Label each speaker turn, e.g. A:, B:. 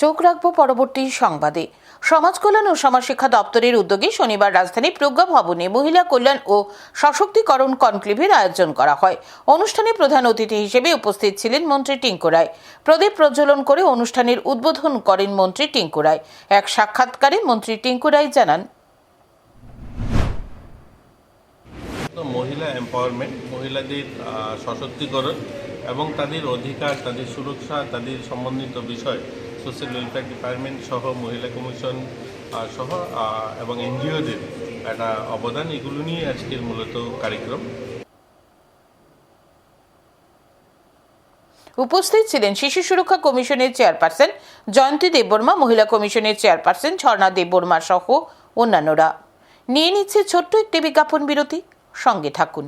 A: চোখ রাখব পরবর্তী সংবাদে। সমাজ কল্যাণ ও সমাজশিক্ষা দপ্তরের উদ্যোগে শনিবার রাজধানী প্রজ্ঞা ভবনে মহিলা কল্যাণ ও সশক্তিকরণ কনক্লেভের আয়োজন করা হয়। অনুষ্ঠানে প্রধান অতিথি হিসেবে উপস্থিত ছিলেন মন্ত্রী টিঙ্কু রায়। প্রদীপ প্রজ্বলন করে অনুষ্ঠানের উদ্বোধন করেন মন্ত্রী টিঙ্কু রায়। এক সাক্ষাৎকারে মন্ত্রী টিঙ্কু রায় জানান
B: মহিলা এম্পাওয়ারমেন্ট মহিলাদের সশক্তিকরণ এবং তাদের অধিকার, তাদের সুরক্ষা, তাদের সম্বন্ধিত বিষয় সোশ্যাল ওয়েলফেয়ার ডিপার্টমেন্ট সহ মহিলা কমিশন সহ এবং এনজিওদের একটা অবদান, এগুলো নিয়ে আজকের মূলত কার্যক্রম।
A: উপস্থিত ছিলেন শিশু সুরক্ষা কমিশনের চেয়ারপারসন জয়ন্তী দেববর্মা, মহিলা কমিশনের চেয়ারপারসন ঝর্ণা দেববর্মা সহ অন্যান্যরা। নিয়ে নিচ্ছে ছোট্ট একটি বিজ্ঞাপন বিরতি। সঙ্গে থাকুন।